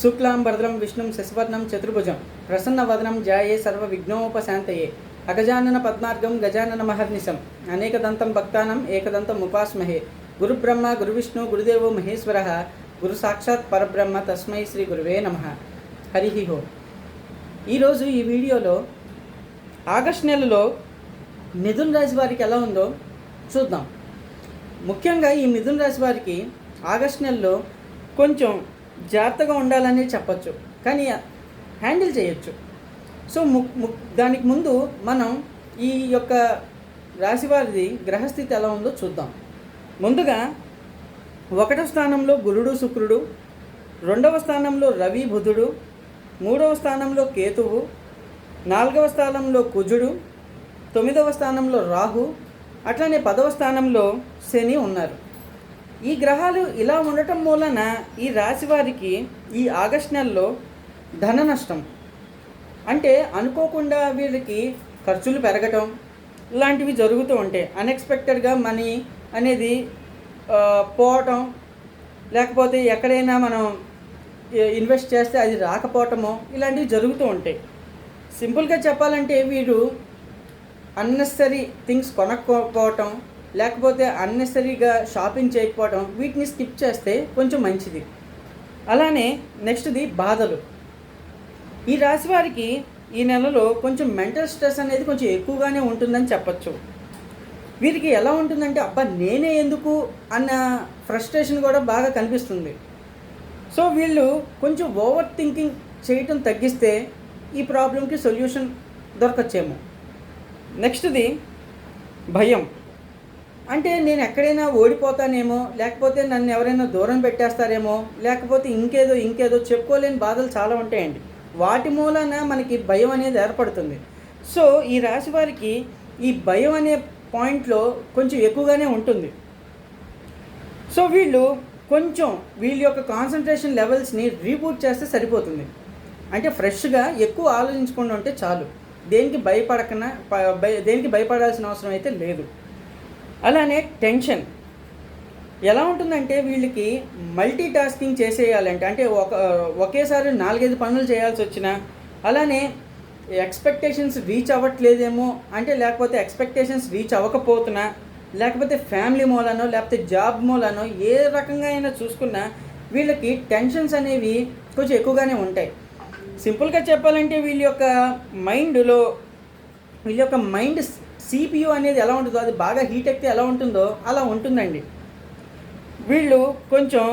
శుక్లాం విష్ణుం శశివర్ణం చతుర్భుజం ప్రసన్నవదనం జాయే సర్వ విఘ్నోపశాంతయే అగజానన పద్మార్గం గజానన మహర్నిశం అనేకదంతం భక్తానం ఏకదంతం ఉపాస్మహే. గురుబ్రహ్మ గురువిష్ణు గురుదేవో మహేశ్వర గురు సాక్షాత్ పరబ్రహ్మ తస్మై శ్రీ గురువే నమ. హరి హో ఈరోజు ఈ వీడియోలో ఆగస్ట్ నెలలో మిథున్ రాశి వారికి ఎలా ఉందో చూద్దాం. ముఖ్యంగా ఈ మిథున్ రాశి వారికి ఆగస్ట్ నెలలో కొంచెం జాగ్రత్తగా ఉండాలని చెప్పచ్చు. కానీ హ్యాండిల్ చేయొచ్చు. సో ము దానికి ముందు మనం ఈ యొక్క రాశివారిది గ్రహస్థితి ఎలా ఉందో చూద్దాం. ముందుగా ఒకటవ స్థానంలో గురుడు శుక్రుడు రెండవ స్థానంలో రవి బుధుడు మూడవ స్థానంలో కేతువు నాలుగవ స్థానంలో కుజుడు తొమ్మిదవ స్థానంలో రాహు అట్లనే పదవ స్థానంలో శని ఉన్నారు. ఈ గ్రహాలు ఇలా ఉండటం మూలన ఈ రాశి వారికి ఈ ఆగస్ట్ నెలలో ధన నష్టం. అంటే అనుకోకుండా వీళ్ళకి ఖర్చులు పెరగటం ఇలాంటివి జరుగుతూ ఉంటాయి అన్ఎక్స్పెక్టెడ్గా మనీ అనేది పోవటం లేకపోతే ఎక్కడైనా మనం ఇన్వెస్ట్ చేస్తే అది రాకపోవటమో ఇలాంటివి జరుగుతూ ఉంటాయి సింపుల్గా చెప్పాలంటే వీడు అన్నెసరీ థింగ్స్ కొనకపోవటం లేకపోతే అన్నెసరీగా షాపింగ్ చేయకపోవడం వీటిని స్కిప్ చేస్తే కొంచెం మంచిది. అలానే నెక్స్ట్ది బాధలు. ఈ రాశి వారికి ఈ నెలలో కొంచెం మెంటల్ స్ట్రెస్ అనేది కొంచెం ఎక్కువగానే ఉంటుందని చెప్పచ్చు. వీరికి ఎలా ఉంటుందంటే అబ్బా నేనే ఎందుకు అన్న ఫ్రస్ట్రేషన్ కూడా బాగా కనిపిస్తుంది. సో వీళ్ళు కొంచెం ఓవర్ థింకింగ్ చేయటం తగ్గిస్తే ఈ ప్రాబ్లంకి సొల్యూషన్ దొరకచ్చేమో. నెక్స్ట్ది భయం. అంటే నేను ఎక్కడైనా ఓడిపోతానేమో లేకపోతే నన్ను ఎవరైనా దూరం పెట్టేస్తారేమో లేకపోతే ఇంకేదో ఇంకేదో చెప్పుకోలేని బాధలు చాలా ఉంటాయండి. వాటి మూలన మనకి భయం అనేది ఏర్పడుతుంది. సో ఈ రాశి వారికి ఈ భయం అనే పాయింట్లో కొంచెం ఎక్కువగానే ఉంటుంది. సో వీళ్ళు కొంచెం వీళ్ళ యొక్క కాన్సన్ట్రేషన్ లెవెల్స్ని రీబూట్ చేస్తే సరిపోతుంది. అంటే ఫ్రెష్గా ఎక్కువ ఆలోచించకుండా ఉంటే చాలు. దేనికి భయపడకన భయ- దేనికి భయపడాల్సిన అవసరం అయితే లేదు. అలానే టెన్షన్. ఎలా ఉంటుందంటే వీళ్ళకి మల్టీ టాస్కింగ్ చేసేయాలంటే అంటే ఒక ఒకేసారి నాలుగైదు పనులు చేయాల్సి వచ్చినా అలానే ఎక్స్పెక్టేషన్స్ రీచ్ అవ్వట్లేదేమో అంటే లేకపోతే ఎక్స్పెక్టేషన్స్ రీచ్ అవ్వకపోతున్నా లేకపోతే ఫ్యామిలీ మూలనో లేకపోతే జాబ్ మూలనో ఏ రకంగా అయినా చూసుకున్నా వీళ్ళకి టెన్షన్స్ అనేవి కొంచెం ఎక్కువగానే ఉంటాయి. సింపుల్గా చెప్పాలంటే వీళ్ళ యొక్క మైండ్లో వీళ్ళ యొక్క మైండ్ సిపియు అనేది ఎలా ఉంటుందో అది బాగా హీట్ ఎక్కితే ఎలా ఉంటుందో అలా ఉంటుందండి. వీళ్ళు కొంచెం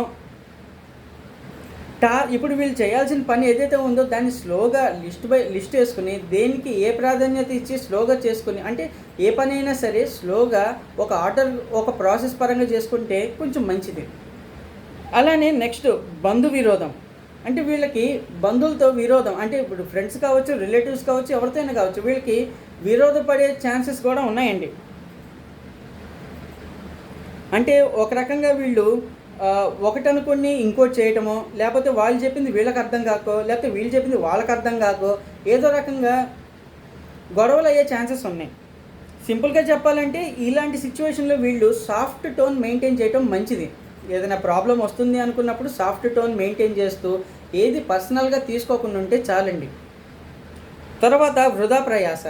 టా ఇప్పుడు వీళ్ళు చేయాల్సిన పని ఏదైతే ఉందో దాన్ని స్లోగా లిస్ట్ బై లిస్ట్ వేసుకుని దేనికి ఏ ప్రాధాన్యత ఇచ్చి స్లోగా చేసుకుని అంటే ఏ పని అయినా సరే స్లోగా ఒక ఆర్డర్ ఒక ప్రాసెస్ పరంగా చేసుకుంటే కొంచెం మంచిది. అలానే నెక్స్ట్ బంధు విరోధం. అంటే వీళ్ళకి బంధువులతో విరోధం అంటే ఇప్పుడు ఫ్రెండ్స్ కావచ్చు రిలేటివ్స్ కావచ్చు ఎవరితో అయినా కావచ్చు వీళ్ళకి విరోధపడే ఛాన్సెస్ కూడా ఉన్నాయండి. అంటే ఒక రకంగా వీళ్ళు ఒకటనుకుని ఇంకోటి చేయటమో లేకపోతే వాళ్ళు చెప్పింది వీళ్ళకి అర్థం కాకో లేకపోతే వీళ్ళు చెప్పింది వాళ్ళకి అర్థం కాకో ఏదో రకంగా గొడవలు అయ్యే ఛాన్సెస్ ఉన్నాయి. సింపుల్గా చెప్పాలంటే ఇలాంటి సిచ్యువేషన్లో వీళ్ళు సాఫ్ట్ టోన్ మెయింటైన్ చేయటం మంచిది. ఏదైనా ప్రాబ్లం వస్తుంది అనుకున్నప్పుడు సాఫ్ట్ టోన్ మెయింటైన్ చేస్తూ ఏది పర్సనల్గా తీసుకోకుండా ఉంటే చాలండి. తర్వాత వృధా ప్రయాస.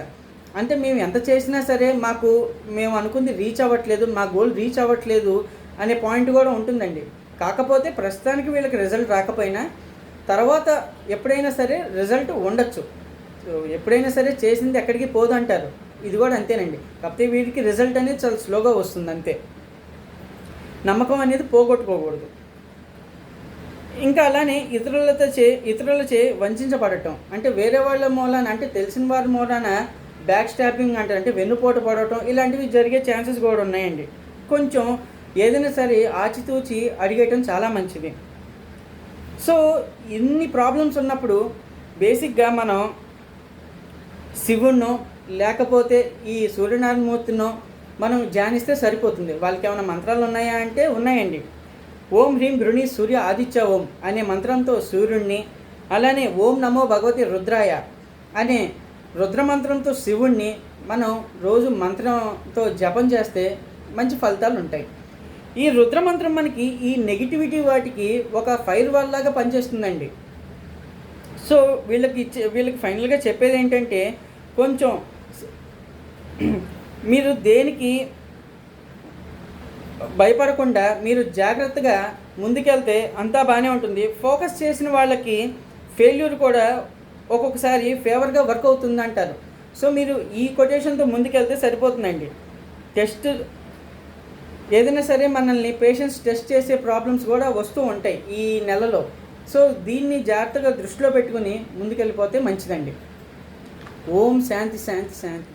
అంటే మేము ఎంత చేసినా సరే మాకు మేము అనుకుంది రీచ్ అవ్వట్లేదు మా గోల్ రీచ్ అవ్వట్లేదు అనే పాయింట్ కూడా ఉంటుందండి. కాకపోతే ప్రస్తుతానికి వీళ్ళకి రిజల్ట్ రాకపోయినా తర్వాత ఎప్పుడైనా సరే రిజల్ట్ ఉండొచ్చు. ఎప్పుడైనా సరే చేసింది ఎక్కడికి పోదు అంటారు ఇది కూడా అంతేనండి. కాకపోతే వీడికి రిజల్ట్ అనేది చాలా స్లోగా వస్తుంది అంతే. నమ్మకం అనేది పోగొట్టుకోకూడదు. ఇంకా అలానే ఇతరులతో చే ఇతరులచే వంచబడటం. అంటే వేరే వాళ్ళ మూలాన అంటే తెలిసిన వారి మూలాన బ్యాక్ స్టాపింగ్ అంటారు అంటే వెన్నుపోటు పడటం ఇలాంటివి జరిగే ఛాన్సెస్ కూడా ఉన్నాయండి. కొంచెం ఏదైనా సరే ఆచితూచి అడిగేయటం చాలా మంచిది. సో ఇన్ని ప్రాబ్లమ్స్ ఉన్నప్పుడు బేసిక్గా మనం శివుణ్ణో లేకపోతే ఈ సూర్యనారాయణమూర్తినో మనం ధ్యానిస్తే సరిపోతుంది. వాళ్ళకి ఏమైనా మంత్రాలు ఉన్నాయా అంటే ఉన్నాయండి. ఓం హ్రీం గృణి సూర్య ఆదిత్య ఓం అనే మంత్రంతో సూర్యుణ్ణి అలానే ఓం నమో భగవతి రుద్రాయ అనే రుద్రమంత్రంతో శివుణ్ణి మనం రోజు మంత్రంతో జపం చేస్తే మంచి ఫలితాలు ఉంటాయి. ఈ రుద్రమంత్రం మనకి ఈ నెగిటివిటీ వాటికి ఒక ఫైర్ వాల్ లాగా పనిచేస్తుందండి. సో వీళ్ళకి ఇచ్చే వీళ్ళకి ఫైనల్గా చెప్పేది ఏంటంటే కొంచెం మీరు దేనికి భయపడకుండా మీరు జాగ్రత్తగా ముందుకెళ్తే అంతా బాగానే ఉంటుంది. ఫోకస్ చేసిన వాళ్ళకి ఫెయిల్యూర్ కూడా ఒక్కొక్కసారి ఫేవర్గా వర్క్ అవుతుంది అంటారు సో మీరు ఈ కొటేషన్తో ముందుకెళ్తే సరిపోతుందండి. టెస్ట్ ఏదైనా సరే మనల్ని పేషెంట్స్ టెస్ట్ చేసే ప్రాబ్లమ్స్ కూడా వస్తూ ఉంటాయి ఈ నెలలో. సో దీన్ని జాగ్రత్తగా దృష్టిలో పెట్టుకుని ముందుకెళ్ళిపోతే మంచిదండి. ఓం శాంతి శాంతి శాంతి.